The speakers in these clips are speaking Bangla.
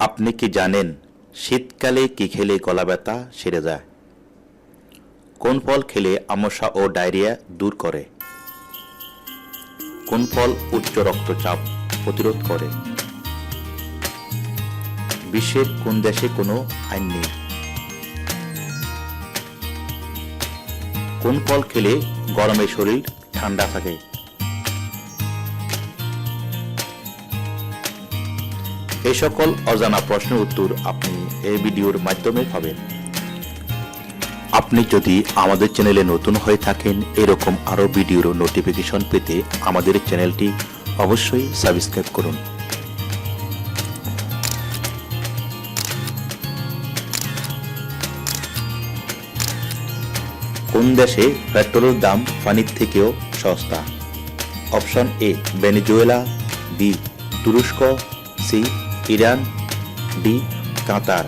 আপনি কি জানেন শীতকালে কি খেলে গলা ব্যথা সেরে যায়? কোন ফল খেলে আমশা ও ডায়রিয়া দূর করে? কোন ফল উচ্চ রক্তচাপ প্রতিরোধ করে? বিশ্বের কোন দেশে কোনো আইন নেই? কোন ফল খেলে গরমে শরীর ঠান্ডা থাকে? এই সকল অজানা প্রশ্নের উত্তর আপনি এই ভিডিওর মাধ্যমে পাবেন। আপনি যদি আমাদের চ্যানেলে নতুন হয়ে থাকেন, এরকম আরও ভিডিওর নোটিফিকেশন পেতে আমাদের চ্যানেলটি অবশ্যই সাবস্ক্রাইব করুন। কোন দেশে পেট্রোলের দাম পানির থেকেও সস্তা? অপশন এ, ভেনেজুয়েলা, বি, তুরস্ক, সি ইরান, ডি, কাতার।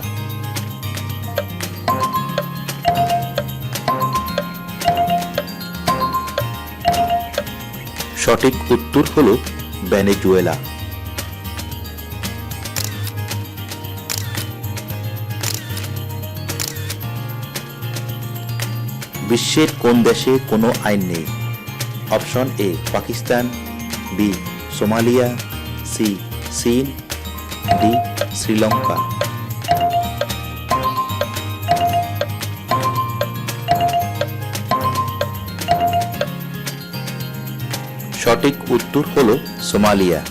সঠিক উত্তর হল ভেনেজুয়েলা। বিশ্বের কোন দেশে কোনো আইন নেই? Option A, Pakistan, B, Somalia, C, চীন ডি, শ্রীলঙ্কা। সঠিক উত্তর হল সোমালিয়া।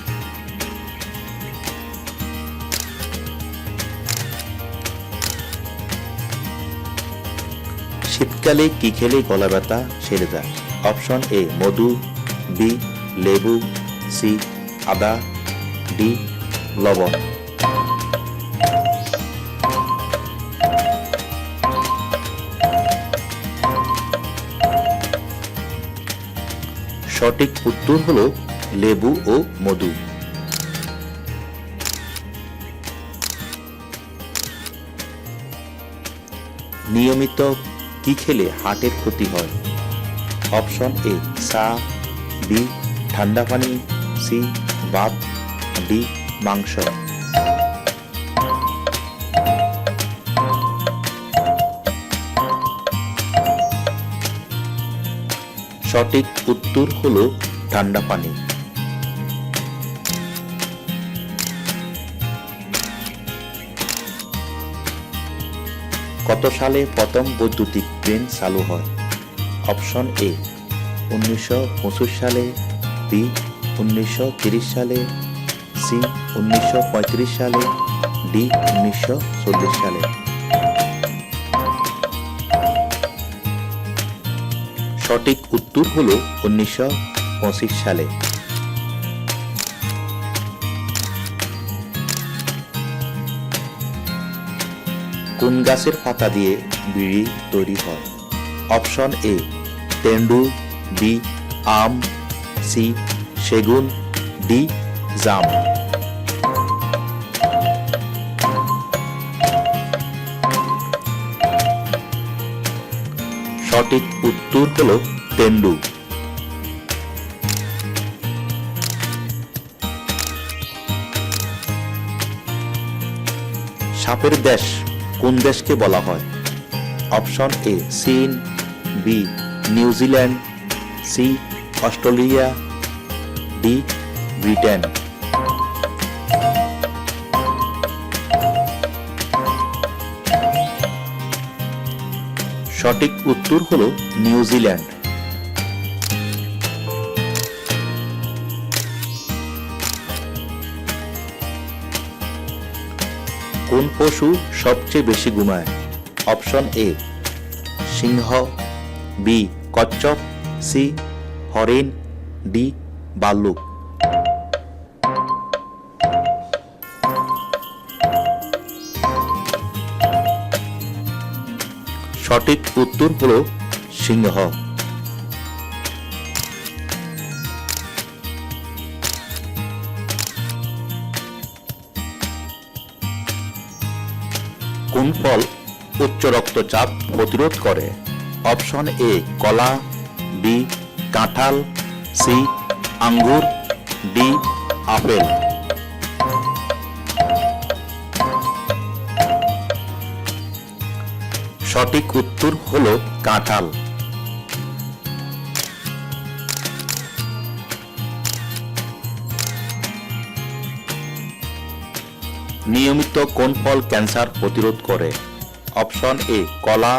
শীতকালে কি খেলে গলা ব্যথা? সেরে যায় অপশন এ, মধু, বি, লেবু, সি, আদা, ডি লবণ। সঠিক উত্তর হল লেবু ও মধু। নিয়মিত কি খেলে হার্টের ক্ষতি হয়? অপশন এ, চা, বি, ঠান্ডা পানি, সি ভাত ডি মাংস। সঠিক উত্তর হল ঠান্ডা পানি। কত সালে প্রথম বৈদ্যুতিক ট্রেন চালু হয়? অপশন এ, উনিশশো পঁচিশ সালে, বি, উনিশশো সালে সি উনিশশো পঁয়ত্রিশ সালে, ডি উনিশশো চল্লিশ সালে। সঠিক উত্তর হল উনিশশো পঁচিশ সালে। কোন গাছের পাতা দিয়ে বিড়ি তৈরি হয়? অপশন এ তেন্ডু বি, আম, সি, সেগুন, ডি জাম সঠিক উত্তর হল তেন্ডু সাপের দেশ কোন দেশকে বলা হয়? অপশন এ চীন, B New Zealand C Australia, D Britain. সঠিক উত্তর হল নিউজিল্যান্ড কোন পশু সবচেয়ে বেশি ঘুমায়? অপশন এ, সিংহ, বি, কচ্ছপ, সি, হরিণ, ডি, বাল্লুক। সঠিক উত্তর হল সিংহ। কোন ফল উচ্চ রক্তচাপ প্রতিরোধ করে? অপশন এ, কলা, বি, কাঁঠাল, সি, আঙ্গুর, ডি, আপেল। সঠিক উত্তর হল কাঁঠাল। নিয়মিত কোন ফল ক্যান্সার প্রতিরোধ করে? অপশন এ, কলা,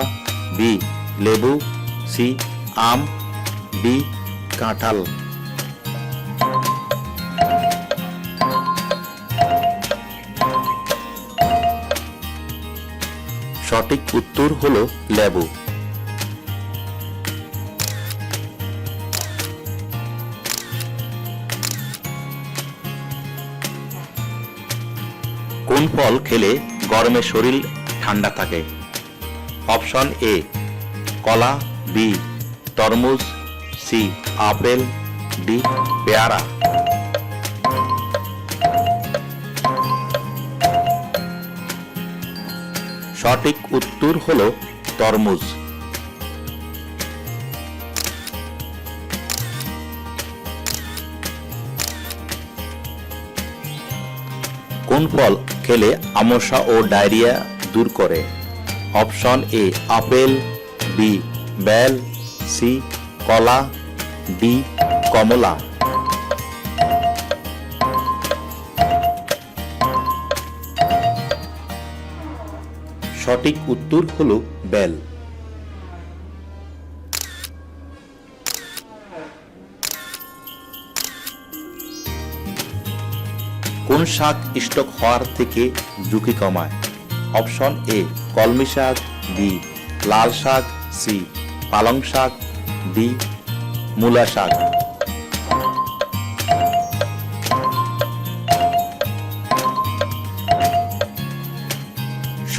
বি, লেবু, সি, আম, ডি, কাঁঠাল। সঠিক উত্তর হলো লেবু। কোন ফল খেলে গরমে শরীর ঠান্ডা থাকে? অপশন এ, কলা, বি, তরমুজ, সি, আপেল, ডি, পেয়ারা। সঠিক উত্তর হল তরমুজ। কোন ফল খেলে আমশা ও ডায়রিয়া দূর করে? অপশন এ, আপেল, বি, বেল, সি, কলা, ডি, কমলা। সঠিক উত্তর হল বেল। কোন শাক স্টক হওয়ার থেকে ঝুঁকি কমায়? অপশন এ, কলমি শাক, বি, লাল শাক, সি, পালং শাক, ডি, মূলা শাক।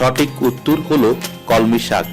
সঠিক উত্তর হল কলমি শাক।